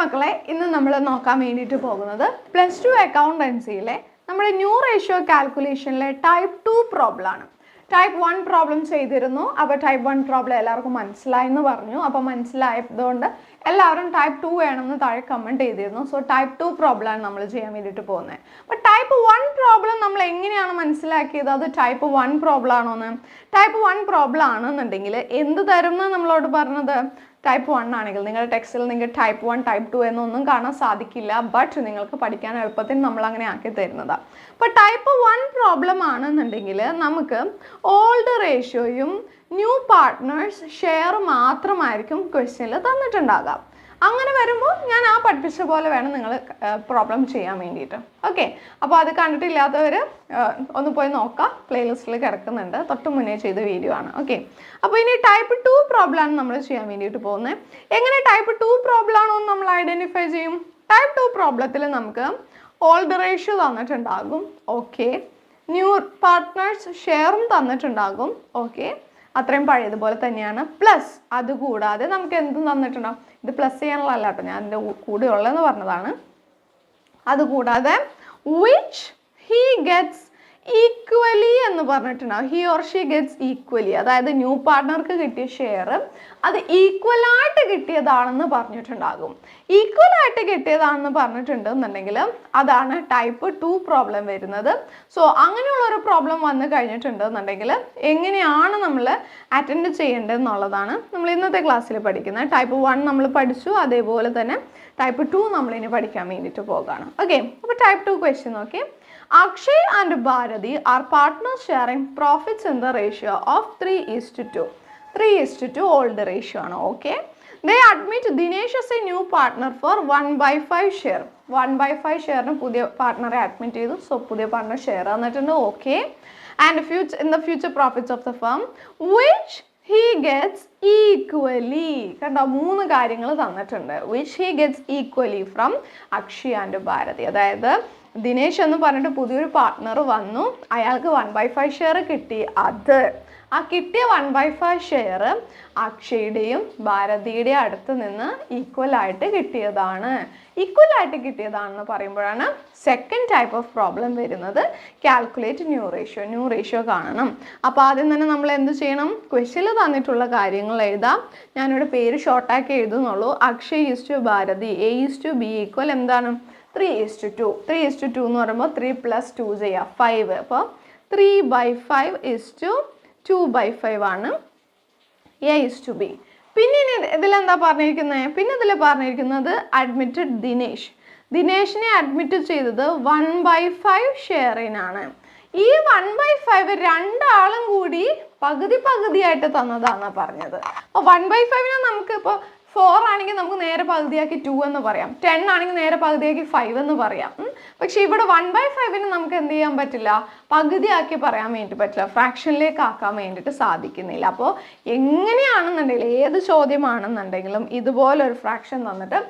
മക്കളെ ഇന്ന് നമ്മൾ നോക്കാൻ വേണ്ടിയിട്ട് പോകുന്നത് പ്ലസ് ടു അക്കൗണ്ടൻസിയിലെ നമ്മുടെ ന്യൂ റേഷ്യോ കാൽക്കുലേഷനിലെ ടൈപ്പ് ടു പ്രോബ്ലം ആണ്. ടൈപ്പ് വൺ പ്രോബ്ലം ചെയ്തിരുന്നു. അപ്പോൾ ടൈപ്പ് വൺ പ്രോബ്ലം എല്ലാവർക്കും മനസ്സിലായെന്ന് പറഞ്ഞു. അപ്പോൾ മനസ്സിലായതുകൊണ്ട് എല്ലാവരും ടൈപ്പ് ടു വേണമെന്ന് താഴെ കമന്റ് ചെയ്തിരുന്നു. സോ ടൈപ്പ് ടു പ്രോബ്ലമാണ് നമ്മൾ ചെയ്യാൻ വേണ്ടിയിട്ട് പോകുന്നത് അപ്പോൾ ടൈപ്പ് വൺ പ്രോബ്ലം നമ്മൾ എങ്ങനെയാണ് മനസ്സിലാക്കിയത്? അത് ടൈപ്പ് വൺ പ്രോബ്ലം ആണോ എന്ന്. ടൈപ്പ് വൺ പ്രോബ്ലം ആണെന്നുണ്ടെങ്കിൽ എന്ത് തരും എന്ന് നമ്മളോട് പറഞ്ഞത്? ടൈപ്പ് വൺ ആണെങ്കിൽ നിങ്ങളുടെ ടെക്സ്റ്റിൽ നിങ്ങൾക്ക് ടൈപ്പ് വൺ ടൈപ്പ് ടു എന്നൊന്നും കാണാൻ സാധിക്കില്ല. ബട്ട് നിങ്ങൾക്ക് പഠിക്കാൻ എളുപ്പത്തിൽ നമ്മൾ അങ്ങനെ ആക്കി തരുന്നതാണ് അപ്പോൾ ടൈപ്പ് വൺ പ്രോബ്ലം ആണെന്നുണ്ടെങ്കിൽ നമുക്ക് ഓൾഡ് റേഷ്യോയും ന്യൂ പാർട്ട്നേഴ്സ് ഷെയർ മാത്രമായിരിക്കും ക്വസ്റ്റ്യനിൽ തന്നിട്ടുണ്ടാകാം. അങ്ങനെ വരുമ്പോൾ ഞാൻ ആ പഠിപ്പിച്ച പോലെ വേണം നിങ്ങൾ പ്രോബ്ലം ചെയ്യാൻ വേണ്ടിയിട്ട്. ഓക്കെ അപ്പോൾ അത് കണ്ടിട്ടില്ലാത്തവർ ഒന്ന് പോയി നോക്കാം. പ്ലേലിസ്റ്റിൽ കിടക്കുന്നുണ്ട്. തൊട്ട് മുന്നേ ചെയ്ത വീഡിയോ ആണ്. ഓക്കെ അപ്പോൾ ഇനി ടൈപ്പ് ടു പ്രോബ്ലമാണ് നമ്മൾ ചെയ്യാൻ വേണ്ടിയിട്ട് പോകുന്നത് എങ്ങനെ ടൈപ്പ് ടു പ്രോബ്ലം ആണോ എന്ന് നമ്മൾ ഐഡന്റിഫൈ ചെയ്യും? ടൈപ്പ് ടു പ്രോബ്ലത്തിൽ നമുക്ക് ഓൾഡ് റേഷ്യോ തന്നിട്ടുണ്ടാകും. ഓക്കെ ന്യൂ പാർട്ട്നേഴ്സ് ഷെയറും തന്നിട്ടുണ്ടാകും. ഓക്കെ അത്രയും പഴയതുപോലെ തന്നെയാണ്. പ്ലസ് അതുകൂടാതെ നമുക്ക് എന്തും തന്നിട്ടുണ്ടാവും ഇത് പ്ലസ് ചെയ്യാനുള്ളതല്ല കേട്ടോ. ഞാൻ എന്റെ കൂടെ ഉള്ളതെന്ന് പറഞ്ഞതാണ്. അതുകൂടാതെ വിച്ച് ഹീ ഗെറ്റ്സ് ഈക്വലി എന്ന് പറഞ്ഞിട്ടുണ്ടാവും he or she gets equally അതായത് ന്യൂ പാർട്ട്ണർക്ക് കിട്ടിയ ഷെയർ അത് ഈക്വലായിട്ട് കിട്ടിയതാണെന്ന് പറഞ്ഞിട്ടുണ്ടാകും. ഈക്വലായിട്ട് കിട്ടിയതാണെന്ന് പറഞ്ഞിട്ടുണ്ടെന്നുണ്ടെങ്കിൽ അതാണ് ടൈപ്പ് ടു പ്രോബ്ലം വരുന്നത്. സോ അങ്ങനെയുള്ള ഒരു പ്രോബ്ലം വന്നു കഴിഞ്ഞിട്ടുണ്ടെന്നുണ്ടെങ്കിൽ എങ്ങനെയാണ് നമ്മൾ അറ്റൻഡ് ചെയ്യേണ്ടതെന്നുള്ളതാണ് നമ്മൾ ഇന്നത്തെ ക്ലാസ്സിൽ പഠിക്കുന്നത്. ടൈപ്പ് വൺ നമ്മൾ പഠിച്ചു അതേപോലെ തന്നെ ടൈപ്പ് ടു നമ്മളിനി പഠിക്കാൻ വേണ്ടിയിട്ട് പോകുകയാണ് ഓക്കെ അപ്പോൾ ടൈപ്പ് ടു ക്വസ്റ്റ്യൻ നോക്കി. Akshay and Bharati are partners sharing profits in the ratio of 3 is to 2. 3 is to 2 old ratio ആണ് okay they admit Dinesh as a new partner for one by five share one by five ഷെയറിന് പുതിയ പാർട്ട്ണറെ admit ചെയ്തു so പുതിയ partner share തന്നിട്ടുണ്ട് okay and future in the future profits of the firm which he gets equally കണ്ടോ മൂന്ന് കാര്യങ്ങൾ തന്നിട്ടുണ്ട്. Which he gets equally from Akshay and Bharati അതായത് ദിനേശ് എന്ന് പറഞ്ഞിട്ട് പുതിയൊരു പാർട്ട്ണർ വന്നു. അയാൾക്ക് വൺ ബൈ ഫൈവ് ഷെയർ കിട്ടി. അത് ആ കിട്ടിയ വൺ ബൈ ഫൈവ് ഷെയർ അക്ഷയുടെയും ഭാരതിയുടെയും അടുത്ത് നിന്ന് ഈക്വൽ ആയിട്ട് കിട്ടിയതാണ്. ഈക്വൽ ആയിട്ട് കിട്ടിയതാണെന്ന് പറയുമ്പോഴാണ് സെക്കൻഡ് ടൈപ്പ് ഓഫ് പ്രോബ്ലം വരുന്നത്. Calculate new ratio new ratio കാണണം. അപ്പോൾ ആദ്യം തന്നെ നമ്മൾ എന്ത് ചെയ്യണം? ക്വസ്റ്റിൽ തന്നിട്ടുള്ള കാര്യങ്ങൾ എഴുതാം. ഞാനിവിടെ പേര് ഷോർട്ടാക്കി എഴുതുന്നുള്ളൂ. Akshay is to Bharati A is to B equal എന്താണ്? Three is to two three is to two എന്ന് പറയുമ്പോൾ ത്രീ പ്ലസ് ടു ചെയ്യാം. ഫൈവ് അപ്പോൾ three by five is to two by five ആണ്. എ ഈസ് ടു ബി പിന്നെ ഇനി ഇതിലെന്താ പറഞ്ഞിരിക്കുന്നത് പിന്നെ ഇതിൽ പറഞ്ഞിരിക്കുന്നത് അഡ്മിറ്റഡ് ദിനേഷ് ദിനേഷിനെ അഡ്മിറ്റ് ചെയ്തത് വൺ ബൈ ഫൈവ് ഷെയറിനാണ് ഈ വൺ ബൈ ഫൈവ് രണ്ടാളും കൂടി പകുതി പകുതിയായിട്ട് തന്നതാണ് പറഞ്ഞത്. അപ്പോൾ വൺ ബൈ ഫൈവിനെ നമുക്ക് ഇപ്പോൾ ഫോർ ആണെങ്കിൽ നമുക്ക് നേരെ പകുതിയാക്കി ടു എന്ന് പറയാം. ടെൻ ആണെങ്കിൽ നേരെ പകുതിയാക്കി ഫൈവ് എന്ന് പറയാം. പക്ഷെ ഇവിടെ വൺ ബൈ ഫൈവിന് നമുക്ക് എന്ത് ചെയ്യാൻ പറ്റില്ല? പകുതിയാക്കി പറയാൻ വേണ്ടി പറ്റില്ല. ഫ്രാക്ഷനിലേക്ക് ആക്കാൻ വേണ്ടിയിട്ട് സാധിക്കുന്നില്ല. അപ്പോൾ എങ്ങനെയാണെന്നുണ്ടെങ്കിൽ ഏത് ചോദ്യമാണെന്നുണ്ടെങ്കിലും ഇതുപോലെ ഒരു ഫ്രാക്ഷൻ തന്നിട്ട്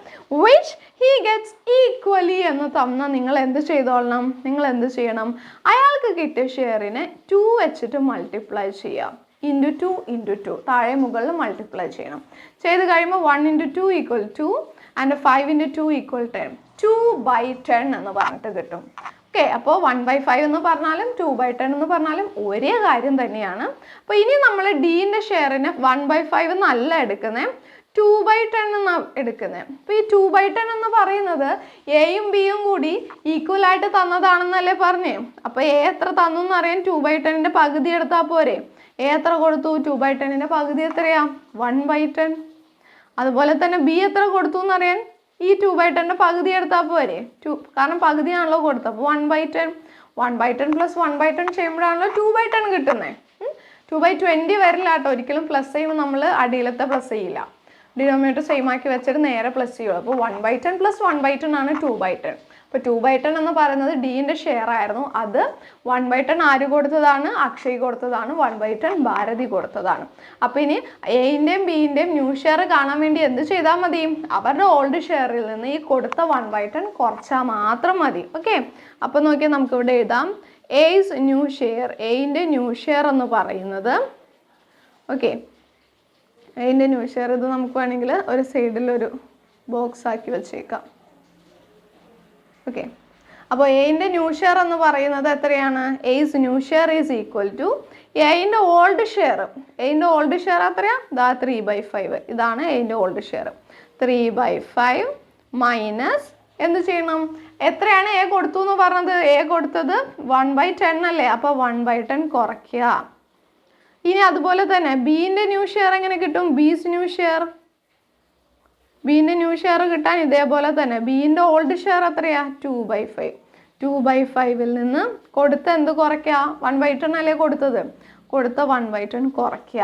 വിച്ച് ഹീ ഗെറ്റ്സ് ഈക്വലി എന്ന് തന്ന നിങ്ങൾ എന്ത് ചെയ്തോളണം? നിങ്ങൾ എന്ത് ചെയ്യണം? അയാൾക്ക് കിട്ടിയ ഷെയറിനെ ടു വെച്ചിട്ട് മൾട്ടിപ്ലൈ ചെയ്യാം. ഇന്റു ടു ഇന്റു ടു താഴെ മുകളിൽ മൾട്ടിപ്ലൈ ചെയ്യണം. ചെയ്ത് കഴിയുമ്പോൾ one into two equal two and five into two equal ten two by ten എന്ന് പറഞ്ഞിട്ട് കിട്ടും. ഓക്കെ അപ്പോൾ വൺ ബൈ ഫൈവ് എന്ന് പറഞ്ഞാലും ടു ബൈ ടെൻ എന്ന് പറഞ്ഞാലും ഒരേ കാര്യം തന്നെയാണ്. അപ്പോൾ ഇനി നമ്മൾ ഡീന്റെ ഷെയറിന് വൺ ബൈ ഫൈവ് എന്നല്ല എടുക്കുന്നത് ടു ബൈ ടെൻ എന്നാണ് എടുക്കുന്നത് അപ്പോൾ ഈ ടു ബൈ ടെൻ എന്ന് പറയുന്നത് എയും ബിയും കൂടി ഈക്വൽ ആയിട്ട് തന്നതാണെന്നല്ലേ പറഞ്ഞേ? അപ്പോൾ എ എത്ര തന്നു എന്നറിയാൻ ടു ബൈ ടെന്നിന്റെ പകുതി എടുത്താൽ പോരെ? എത്ര കൊടുത്തു? ടു ബൈ ടെന്നിന്റെ പകുതി എത്രയാ? വൺ ബൈ ടെൻ അതുപോലെ തന്നെ ബി എത്ര കൊടുത്തു എന്നറിയാൻ ഈ ടു ബൈ ടെന്റെ പകുതി എടുത്താൽ പോരെ. ടു കാരണം പകുതിയാണല്ലോ കൊടുത്തത്. അപ്പോൾ one by ten one by ten plus one by ten ചെയ്യുമ്പോഴാണല്ലോ two by ten കിട്ടുന്നത് ടു ബൈ ട്വന്റി വരില്ല കേട്ടോ. ഒരിക്കലും പ്ലസ് ചെയ്യുമ്പോൾ നമ്മൾ അടിയിലത്തെ പ്ലസ് ചെയ്യില്ല. ഡിനോമിനേറ്റർ സെയിം ആക്കി വെച്ചിട്ട് നേരെ പ്ലസ് ചെയ്യുള്ളൂ. അപ്പോൾ one by ten plus one by ten ആണ് ടു ബൈ ടെൻ അപ്പോൾ ടു ബൈ ടെൻ എന്ന് പറയുന്നത് ഡീന്റെ ഷെയർ ആയിരുന്നു. അത് വൺ ബൈ ടെൻ ആര് കൊടുത്തതാണ്? അക്ഷയ് കൊടുത്തതാണ്. വൺ ബൈ ടെൻ ഭാരതി കൊടുത്തതാണ്. അപ്പോൾ ഇനി എയിന്റെയും ബിന്റെയും ന്യൂ ഷെയർ കാണാൻ വേണ്ടി എന്ത് ചെയ്താൽ മതി? അവരുടെ ഓൾഡ് ഷെയറിൽ നിന്ന് ഈ കൊടുത്ത വൺ ബൈ ടെൻ കുറച്ചാൽ മാത്രം മതി. ഓക്കെ അപ്പോൾ നോക്കിയാൽ നമുക്കിവിടെ എഴുതാം. എയ്സ് ന്യൂ ഷെയർ എയിന്റെ ന്യൂ ഷെയർ എന്ന് പറയുന്നത് ഓക്കെ അതിന്റെ ന്യൂ ഷെയർ ഇത് നമുക്ക് വേണമെങ്കിൽ ഒരു സൈഡിൽ ഒരു ബോക്സ് ആക്കി വെച്ചേക്കാം. ഓക്കെ അപ്പോൾ എയിന്റെ ന്യൂ ഷെയർ എന്ന് പറയുന്നത് എത്രയാണ്? A's new share is equal to എയിന്റെ old share എയിന്റെ ഓൾഡ് ഷെയർ എത്രയാണ് ദാ ത്രീ ബൈ ഫൈവ് ഇതാണ് എയിന്റെ old share three by five minus എന്ത് ചെയ്യണം? എത്രയാണ് എ കൊടുത്തു എന്ന് പറഞ്ഞത്? എ കൊടുത്തത് വൺ ബൈ ടെൻ അല്ലേ? അപ്പോൾ വൺ ബൈ ടെൻ കുറയ്ക്കുക. ഇനി അതുപോലെ തന്നെ ബീന്റെ ന്യൂ ഷെയർ എങ്ങനെ കിട്ടും? ബീസ് ന്യൂ ഷെയർ ബീന്റെ ന്യൂ ഷെയർ കിട്ടാൻ ഇതേപോലെ തന്നെ. ബീന്റെ ഓൾഡ് ഷെയർ എത്രയാ? Two by five two by ഫൈവിൽ നിന്ന് കൊടുത്ത എന്ത് കുറയ്ക്കുക വൺ ബൈ ടെൻ അല്ലേ കൊടുത്തത്? കൊടുത്ത വൺ ബൈ ടെൻ കുറയ്ക്കുക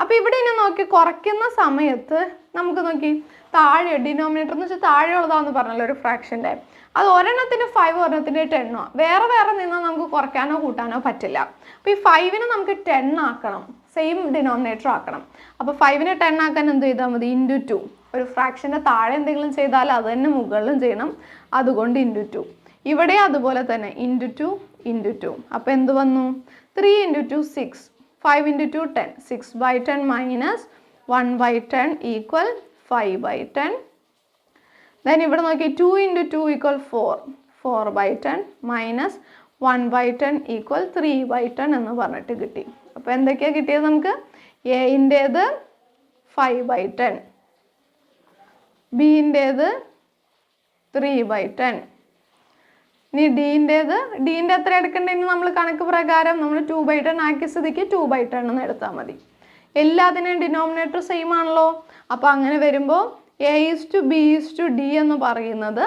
അപ്പോൾ ഇവിടെ ഇനി നോക്കി കുറയ്ക്കുന്ന സമയത്ത് നമുക്ക് നോക്കി താഴെ ഡിനോമിനേറ്റർ എന്ന് വെച്ചാൽ താഴെയുള്ളതാന്ന് പറഞ്ഞല്ലോ ഒരു ഫ്രാക്ഷന്റെ അത് ഒരെണ്ണത്തിന് ഫൈവ് ഒരെണ്ണത്തിന് ടെണ്ണോ വേറെ വേറെ നിന്നാൽ നമുക്ക് കുറയ്ക്കാനോ കൂട്ടാനോ പറ്റില്ല. അപ്പോൾ ഈ ഫൈവിന് നമുക്ക് ടെൻ ആക്കണം. സെയിം ഡിനോമിനേറ്റർ ആക്കണം. അപ്പോൾ ഫൈവിനെ ടെൻ ആക്കാൻ എന്ത് ചെയ്താൽ മതി? ഇന്റു ടു ഒരു ഫ്രാക്ഷന്റെ താഴെ എന്തെങ്കിലും ചെയ്താൽ അത് തന്നെ മുകളിലും ചെയ്യണം. അതുകൊണ്ട് ഇന്റു ടു ഇവിടെ അതുപോലെ തന്നെ ഇന്റു ടു ഇന്റു ടു അപ്പോൾ എന്ത് വന്നു? Three into two six five into two ten six by ten minus one by ten equal five by ten then ഇവിടെ നോക്കി two into two equal four four by ten minus one by ten equal three by ten എന്ന് പറഞ്ഞിട്ട് കിട്ടി. അപ്പോൾ എന്തൊക്കെയാണ് കിട്ടിയത് നമുക്ക്? എയിന്റേത് ഫൈവ് ബൈ ടെൻ ബിന്റേത് ത്രീ ബൈ ടെൻ ഇനി ഡീന്റേത് ഡീന്റെ എത്ര എടുക്കേണ്ടതെന്ന് നമ്മൾ കണക്ക് പ്രകാരം നമ്മൾ ടു ബൈ ടെൻ ആക്കിയ സ്ഥിതിക്ക് ടു ബൈ ടെൻ എന്ന് എടുത്താൽ മതി. എല്ലാത്തിനും ഡിനോമിനേറ്റർ സെയിം ആണല്ലോ. അപ്പോൾ അങ്ങനെ വരുമ്പോൾ A is to B is to D എന്ന് പറയുന്നത്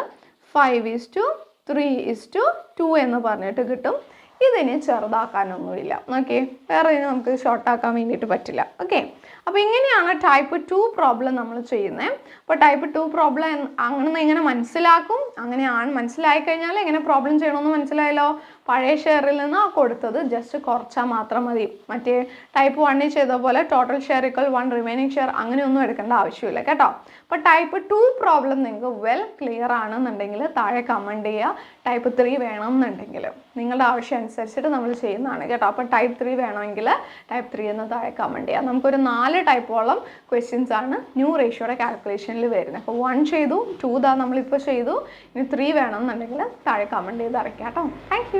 five is to three is to two എന്ന് പറഞ്ഞിട്ട് കിട്ടും. ഇതിന് ചെറുതാക്കാനൊന്നുമില്ല. ഓക്കെ വേറെ ഇതിന് നമുക്ക് ഷോർട്ടാക്കാൻ വേണ്ടിയിട്ട് പറ്റില്ല. ഓക്കെ അപ്പോൾ ഇങ്ങനെയാണ് ടൈപ്പ് ടു പ്രോബ്ലം നമ്മൾ ചെയ്യുന്നത് അപ്പോൾ ടൈപ്പ് ടു പ്രോബ്ലം അങ്ങനെ എങ്ങനെ മനസ്സിലാക്കും? അങ്ങനെയാണ് മനസ്സിലായി കഴിഞ്ഞാൽ എങ്ങനെ പ്രോബ്ലം ചെയ്യണമെന്ന് മനസ്സിലായല്ലോ? പഴയ ഷെയറിൽ നിന്ന് ആ കൊടുത്തത്. ജസ്റ്റ് കുറച്ചാൽ മാത്രം മതി. മറ്റേ ടൈപ്പ് വണ്ണിൽ ചെയ്ത പോലെ total share equal one remaining share അങ്ങനെയൊന്നും എടുക്കേണ്ട ആവശ്യമില്ല കേട്ടോ. അപ്പോൾ ടൈപ്പ് ടു പ്രോബ്ലം നിങ്ങൾക്ക് വെൽ ക്ലിയർ ആണെന്നുണ്ടെങ്കിൽ താഴെ കമന്റ് ചെയ്യുക. ടൈപ്പ് ത്രീ വേണം എന്നുണ്ടെങ്കിൽ നിങ്ങളുടെ ആവശ്യം അനുസരിച്ചിട്ട് നമ്മൾ ചെയ്യുന്നതാണ് കേട്ടോ. അപ്പോൾ ടൈപ്പ് ത്രീ വേണമെങ്കിൽ ടൈപ്പ് ത്രീ എന്ന് താഴെ കമന്റ് ചെയ്യാം. നമുക്കൊരു നാല് ടൈപ്പോളം ക്വസ്റ്റ്യൻസ് ആണ് ന്യൂ റേഷ്യോയുടെ കാൽക്കുലേഷനിൽ വരുന്നത്. അപ്പോൾ വൺ ചെയ്തു ടു ദാ നമ്മളിപ്പോൾ ചെയ്തു. ഇനി ത്രീ വേണമെന്നുണ്ടെങ്കിൽ താഴെ കമന്റ് ചെയ്ത് അറിയിക്കാം കേട്ടോ. താങ്ക്